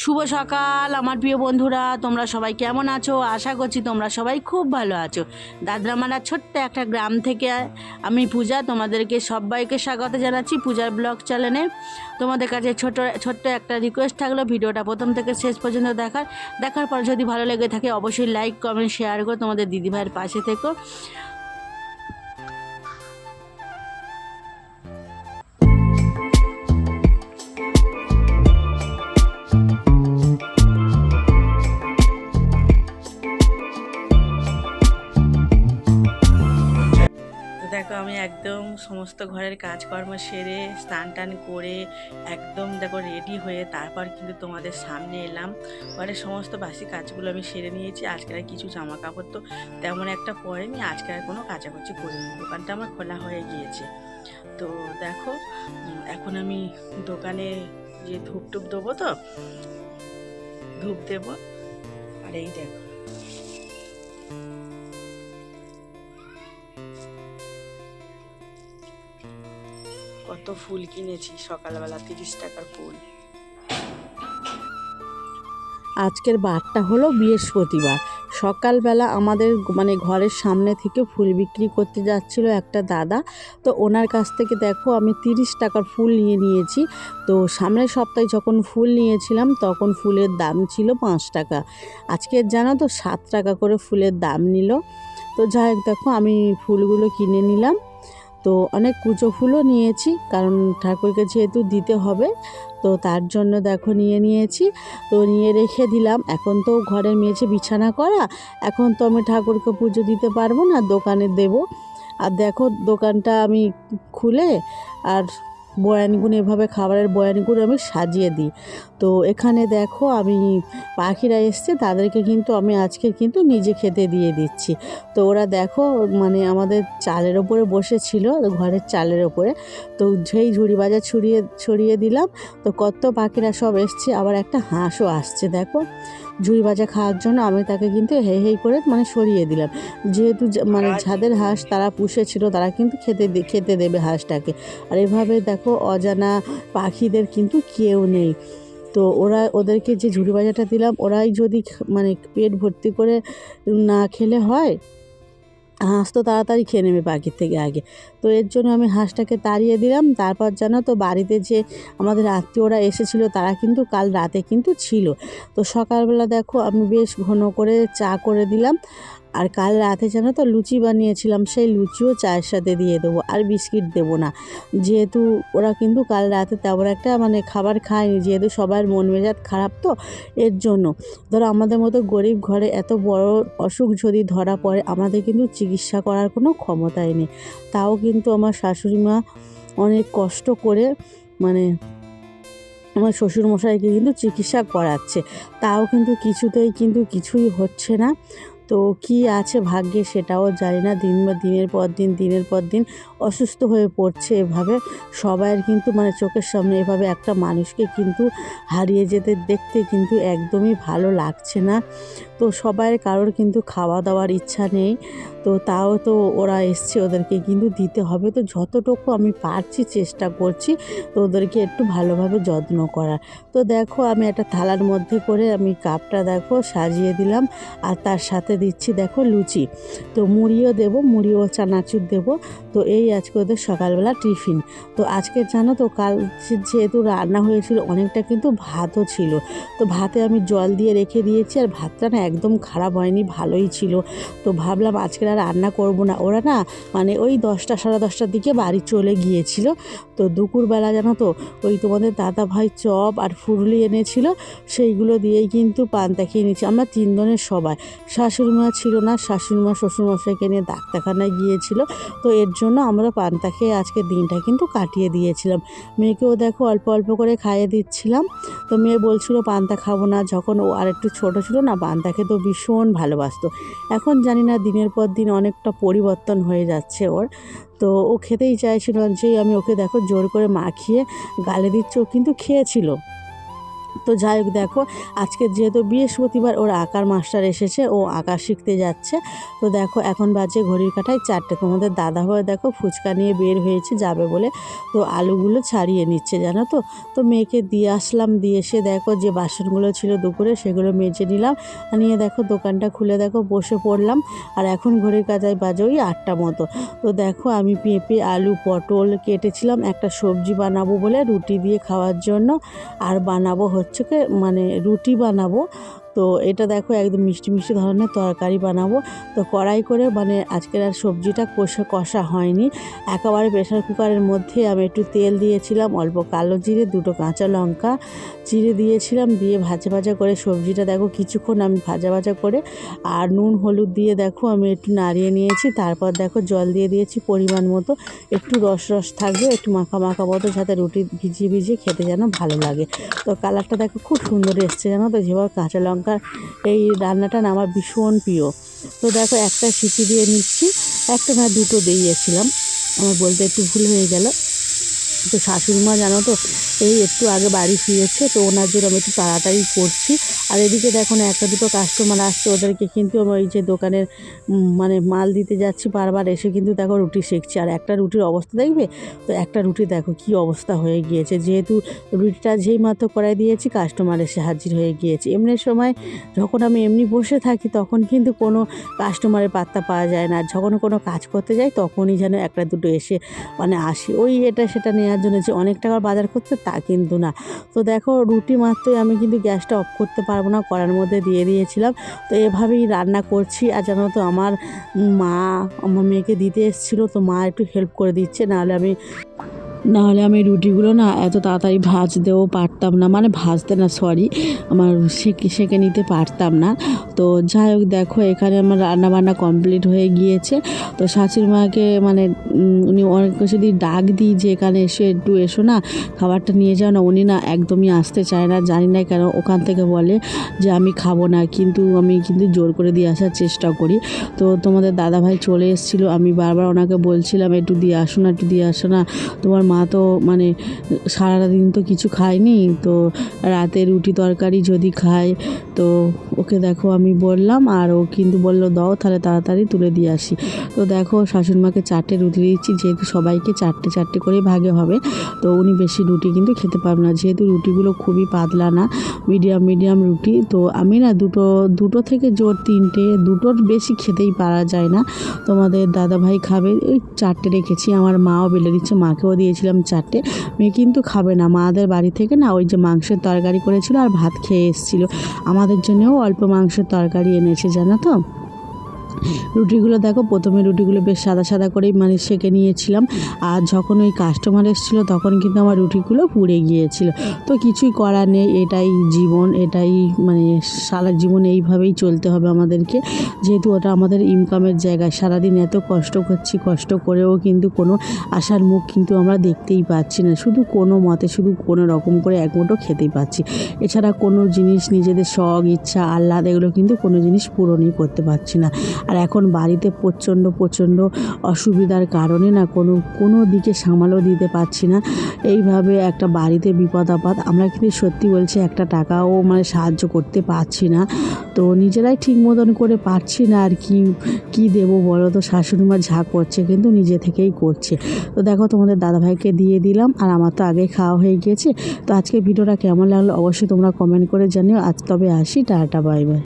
শুভ সকাল, আমার প্রিয় বন্ধুরা। তোমরা সবাই কেমন আছো? আশা করছি তোমরা সবাই খুব ভালো আছো। দাদরামারা ছোট্ট একটা গ্রাম থেকে আমি পূজা, তোমাদেরকে সবাইকে স্বাগত জানাচ্ছি পূজার ব্লগ চ্যানেলে। তোমাদের কাছে ছোট, ছোট্ট একটা রিকোয়েস্ট থাকল, ভিডিওটা প্রথম থেকে শেষ পর্যন্ত দেখার। দেখার পর যদি ভালো লেগে থাকে, অবশ্যই লাইক কমেন্ট শেয়ার করো তোমাদের দিদিভাইয়ের পাশে থেকো। দেখো, আমি একদম সমস্ত ঘরের কাজকর্ম সেরে স্নান টান করে একদম দেখো রেডি হয়ে তারপর কিন্তু তোমাদের সামনে এলাম। ঘরের সমস্ত বাসি কাজগুলো আমি সেরে নিয়েছি। আজকের কিছু জামা কাপড় তো তেমন একটা পরেনি। আজকে আর কোনো কাচাকুচি করিনি। দোকানটা আমার খোলা হয়ে গিয়েছে। তো দেখো এখন আমি দোকানে যে ধূপ টুপ দেবো তো, ধূপ দেবো। আর এই দেখো। কত ফুল কিনেছি, সকালবেলা তিরিশ টাকার ফুল। আজকের বারটা হলো বৃহস্পতিবার। সকালবেলা আমাদের মানে ঘরের সামনে থেকে ফুল বিক্রি করতে যাচ্ছিল একটা দাদা। তো ওনার কাছ থেকে দেখো আমি তিরিশ টাকার ফুল নিয়ে নিয়েছি। তো সামনের সপ্তাহে যখন ফুল নিয়েছিলাম তখন ফুলের দাম ছিল পাঁচ টাকা। আজকে জানো তো, সাত টাকা করে ফুলের দাম নিল। তো যাই হোক দেখো আমি ফুলগুলো কিনে নিলাম। তো অনেক কুচো ফুলও নিয়েছি, কারণ ঠাকুরকে যেহেতু দিতে হবে, তো তার জন্য দেখো নিয়ে নিয়েছি। তো নিয়ে রেখে দিলাম, এখন তো ঘরের মেয়েছে বিছানা করা, এখন তো আমি ঠাকুরকে পুজো দিতে পারব না, দোকানে দেব। আর দেখো দোকানটা আমি খুলে, আর বয়ানগুলো এভাবে খাবারের বয়ানগুলো আমি সাজিয়ে দিই। তো এখানে দেখো, আমি পাখিরা এসছে, তাদেরকে কিন্তু আমি আজকে কিন্তু নিজে খেতে দিয়ে দিচ্ছি। তো ওরা দেখো মানে আমাদের চালের ওপরে বসেছিল, ঘরের চালের ওপরে। তো যেই ঝুড়ি বাজার ছড়িয়ে ছড়িয়ে দিলাম। তো কত পাখিরা সব এসছে, আবার একটা হাঁসও আসছে, দেখো। ঝুড়ি ভাজা খাওয়ার জন্য আমি তাকে কিন্তু হেই হেই করে মানে সরিয়ে দিলাম। যেহেতু মানে যাদের হাঁস তারা পুষেছিল তারা কিন্তু খেতে খেতে দেবে হাঁসটাকে। আর এভাবে দেখো অজানা পাখিদের কিন্তু কেউ নেই। তো ওরা ওদেরকে যে ঝুড়ি ভাজাটা দিলাম ওরাই যদি মানে পেট ভর্তি করে না খেলে হয় হাঁস তো তাড়াতাড়ি খেয়ে নেবে পাখির থেকে আগে। তো এর জন্য আমি হাঁসটাকে তাড়িয়ে দিলাম। তারপর জানো তো বাড়িতে যে আমাদের আত্মীয়রা এসেছিল, তারা কিন্তু কাল রাতে কিন্তু ছিল। তো সকালবেলা দেখো আমি বেশ ঘন করে চা করে দিলাম। আর কাল রাতে যেন তো লুচি বানিয়েছিলাম, সেই লুচিও চায়ের সাথে দিয়ে দেবো, আর বিস্কিট দেবো না। যেহেতু ওরা কিন্তু কাল রাতে তেমন একটা মানে খাবার খায়নি, যেহেতু সবার মন মেজাজ খারাপ তো এর জন্য। ধরো আমাদের মতো গরিব ঘরে এত বড় অসুখ যদি ধরা পড়ে, আমাদের কিন্তু চিকিৎসা করার কোনো ক্ষমতাই নেই। তাও কিন্তু আমার শাশুড়ি মা অনেক কষ্ট করে মানে আমার শ্বশুরমশাইকে কিন্তু চিকিৎসা করাচ্ছে। তাও কিন্তু কিছুতেই কিন্তু কিছুই হচ্ছে না। তো কি আছে ভাগ্যে সেটাও জানি না। দিন বা দিনের পর দিন, দিনের পর দিন অসুস্থ হয়ে পড়ছে এভাবে। সবাইয়ের কিন্তু মানে চোখের সামনে এভাবে একটা মানুষকে কিন্তু হারিয়ে যেতে দেখতে কিন্তু একদমই ভালো লাগছে না। তো সবাই কারোর কিন্তু খাওয়া দাওয়ার ইচ্ছা নেই। তো তাও তো ওরা এসছে ওদেরকে কিন্তু দিতে হবে। তো যতটুকু আমি পারছি চেষ্টা করছি, তো ওদেরকে একটু ভালোভাবে যত্ন করার। তো দেখো আমি একটা থালার মধ্যে করে আমি কাপটা দেখো সাজিয়ে দিলাম আর তার সাথে দিচ্ছি দেখো লুচি। তো মুড়িও দেবো, মুড়িও চানাচুর দেবো। তো এই আজকে ওদের সকালবেলা টিফিন। তো আজকে জানো তো কাল যেহেতু রান্না হয়েছিল অনেকটা কিন্তু ভাতও ছিল। তো ভাতে আমি জল দিয়ে রেখে দিয়েছি আর ভাতটা না একদম খারাপ হয়নি, ভালোই ছিল। তো ভাবলাম আজকে আর রান্না করব না। ওরা না মানে ওই দশটা, সাড়ে দশটার দিকে বাড়ি চলে গিয়েছিল। তো দুপুরবেলা জানো তো, ওই তোমাদের দাদা ভাই চপ আর ফুরুলি এনেছিল, সেইগুলো দিয়েই কিন্তু পান্তা খেয়ে নিয়েছি। আমরা তিনজনের সবাই। শাশুড়িমা ছিল না, শাশুড়িমা, শ্বশুরমশাইকে নিয়ে ডাক্তারখানায় গিয়েছিল। তো এর জন্য আমরা পান্তা খেয়ে আজকে দিনটা কিন্তু কাটিয়ে দিয়েছিলাম। মেয়েকেও দেখো অল্প অল্প করে খাইয়ে দিচ্ছিলাম। তো মেয়ে বলছিল, পান্তা খাব না। যখন ও আর একটু ছোটো ছিল না, পান্তা ভীষণ ভালোবাসতো। এখন জানি না দিনের পর দিন অনেকটা পরিবর্তন হয়ে যাচ্ছে ওর। তো ও খেতেই চাইছিল যেই আমি ওকে দেখো জোর করে মাখিয়ে গালে দিচ্ছি। ও কিন্তু খেয়েছিল। তো যাই হোক দেখো, আজকে যেহেতু বৃহস্পতিবার ওর আঁকার মাস্টার এসেছে, ও আঁকা শিখতে যাচ্ছে। তো দেখো, এখন বাজে ঘড়ির কাঁটায় চারটে। তোমাদের দাদা হয়ে দেখো ফুচকা নিয়ে বের হয়েছে, যাবে বলে। তো আলুগুলো ছাড়িয়ে নিচ্ছে, জানো তো? তো মেয়েকে দিয়ে আসলাম, দিয়ে এসে দেখো যে বাসনগুলো ছিল দুপুরে, সেগুলো মেজে নিলাম। নিয়ে দেখো দোকানটা খুলে দেখো, বসে পড়লাম। আর এখন ঘড়ির কাঁটায় বাজে ওই আটটা মতো। তো দেখো আমি পেঁপে, আলু, পটল কেটেছিলাম, একটা সবজি বানাবো বলে রুটি দিয়ে খাওয়ার জন্য। আর বানাবো হচ্ছে মানে রুটি বানাবো। তো এটা দেখো একদম মিষ্টি মিষ্টি ধরনের তরকারি বানাবো। তো কড়াই করে মানে আজকের আর সবজিটা কষা কষা হয়নি। একেবারে প্রেশার কুকারের মধ্যে আমি একটু তেল দিয়েছিলাম, অল্প কালো জিরে, দুটো কাঁচা লঙ্কা চিড়ে দিয়েছিলাম, দিয়ে ভাজা ভাজা করে সবজিটা দেখো কিছুক্ষণ আমি ভাজা ভাজা করে আর নুন, হলুদ দিয়ে দেখো আমি একটু নাড়িয়ে নিয়েছি। তারপর দেখো জল দিয়ে দিয়েছি পরিমাণ মতো। একটু রস রস থাকবে, একটু মাখা মাখা মতো সাথে রুটি ভিজিয়ে ভিজিয়ে খেতে যেন ভালো লাগে। তো কালারটা দেখো খুব সুন্দর এসছে জানো তো যেভাবে কাঁচা লঙ্কার এই রান্নাটা আমার ভীষণ প্রিয়। তো দেখো একটা সিটি দিয়ে নিচ্ছি, একটা না দুটো দিয়েছিলাম। আমার বলতে একটু ভুল হয়ে গেল। তো শাশুড়িমা জানো তো, এই একটু আগে বাড়ি ফিরেছে, তো ওনার জন্য আমি একটু তাড়াতাড়ি করছি। আর এদিকে দেখো না, একটা দুটো কাস্টমার আসছে, ওদেরকে কিন্তু ওই যে দোকানের মানে মাল দিতে যাচ্ছি বারবার, এসে কিন্তু দেখো রুটি শেখছি আর একটা রুটির অবস্থা দেখবে? তো একটা রুটি দেখো কি অবস্থা হয়ে গিয়েছে। যেহেতু রুটিটা যেই মাত্র করাই দিয়েছি কাস্টমার এসে হাজির হয়ে গিয়েছে। এমনি সময় যখন আমি এমনি বসে থাকি, তখন কিন্তু কোনো কাস্টমারের পাত্তা পাওয়া যায় না। যখন কোনো কাজ করতে যাই, তখনই যেন একটা দুটো এসে মানে আসি। ওই এটা সেটা নেওয়ার জন্য যে অনেক টাকার বাজার করছে তা কিন্তু না। তো দেখো, রুটি মাত্রই আমি কিন্তু গ্যাসটা অফ করতে পারব না, কড়ার মধ্যে দিয়ে দিয়েছিলাম। তো এভাবেই রান্না করছি। আর জানো তো, আমার মা আমার মেয়েকে দিতে এসেছিল, তো মা একটু হেল্প করে দিচ্ছে। নাহলে আমি নাহলে আমি রুটিগুলো না এত তাড়াতাড়ি ভাজতেও পারতাম না। মানে ভাজতে না সরি আমার সেঁকে সেঁকে নিতে পারতাম না। তো যাই হোক, দেখো, এখানে আমার রান্না বান্না কমপ্লিট হয়ে গিয়েছে। তো শাশুড়ি মাকে মানে উনি অনেক যদি ডাক দিই যে এখানে এসে, একটু এসো না, খাবারটা নিয়ে যাও না। উনি না একদমই আসতে চায় না, জানি না কেন, ওখান থেকে বলে যে আমি খাব না, কিন্তু আমি কিন্তু জোর করে দিয়ে আসার চেষ্টা করি। তো তোমাদের দাদাভাই চলে এসেছিল, আমি বারবার ওনাকে বলছিলাম, একটু দিয়ে আসো না, একটু দিয়ে আসো না। তোমার মা তো মানে সারাদিন তো কিছু খায়নি, তো রাতে রুটি তরকারি যদি খায়, তো ওকে দেখো আমি বললাম, আর ও কিন্তু বলল, দাও তাহলে তাড়াতাড়ি তুলে দিয়ে আসি। তো দেখো শাশুড়িমাকে চারটে রুটি দিচ্ছি যেহেতু সবাইকে চারটে চারটে করে ভাগে হবে, তো উনি বেশি রুটি কিন্তু খেতে পারবে না। যেহেতু রুটিগুলো খুবই পাতলা না, মিডিয়াম মিডিয়াম রুটি, তো আমি না দুটো দুটো থেকে জোর তিনটে, দুটোর বেশি খেতেই পারা যায় না। তোমাদের দাদাভাই খাবে, ওই চারটে রেখেছি, আমার মাও বেলে দিচ্ছে, মাকেও দিয়েছিলাম চারটে, মেয়ে কিন্তু খাবে না। মাদের বাড়ি থেকে না ওই যে মাংসের তরকারি করেছিল আর ভাত খেয়ে এসেছিল। আমাদের জন্যও অল্প মাংসের তরকারি এনেছে, জানো তো? রুটিগুলো দেখো, প্রথমে রুটিগুলো বেশ সাদা সাদা করেই মানে সেঁকে নিয়েছিলাম। আর যখন ওই কাস্টমার এসেছিল, তখন কিন্তু আমার রুটিগুলো পুড়ে গিয়েছিল। তো কিছুই করার নেই, এটাই জীবন, এটাই মানে সারা জীবন এইভাবেই চলতে হবে আমাদেরকে। যেহেতু ওটা আমাদের ইনকামের জায়গা, সারাদিন এত কষ্ট করছি, কষ্ট করেও কিন্তু কোনো আশার মুখ কিন্তু আমরা দেখতেই পাচ্ছি না। শুধু কোনো মতে, শুধু কোনো রকম করে এক মুঠো খেতেই পাচ্ছি। এছাড়া কোনো জিনিস, নিজেদের শখ, ইচ্ছা, আহ্লাদ, এগুলো কিন্তু কোনো জিনিস পূরণই করতে পারছি না। আর এখন বাড়িতে প্রচণ্ড প্রচণ্ড অসুবিধার কারণে না কোনো কোনো দিকে সামালও দিতে পারছি না। এইভাবে একটা বাড়িতে বিপদ আপদ আমরা কিন্তু সত্যি বলছি একটা টাকাও মানে সাহায্য করতে পারছি না। তো নিজেরাই ঠিক মতন করে পারছি না আর কি কি দেবো বলো তো? শাশুড়ি মা ঝা করছে কিন্তু নিজে থেকেই করছে। তো দেখো তোমাদের দাদাভাইকে দিয়ে দিলাম আর আমার তো আগে খাওয়া হয়ে গিয়েছে। তো আজকে ভিডিওটা কেমন লাগল অবশ্যই তোমরা কমেন্ট করে জানিও। আজ তবে আসি, টাটা বাই বাই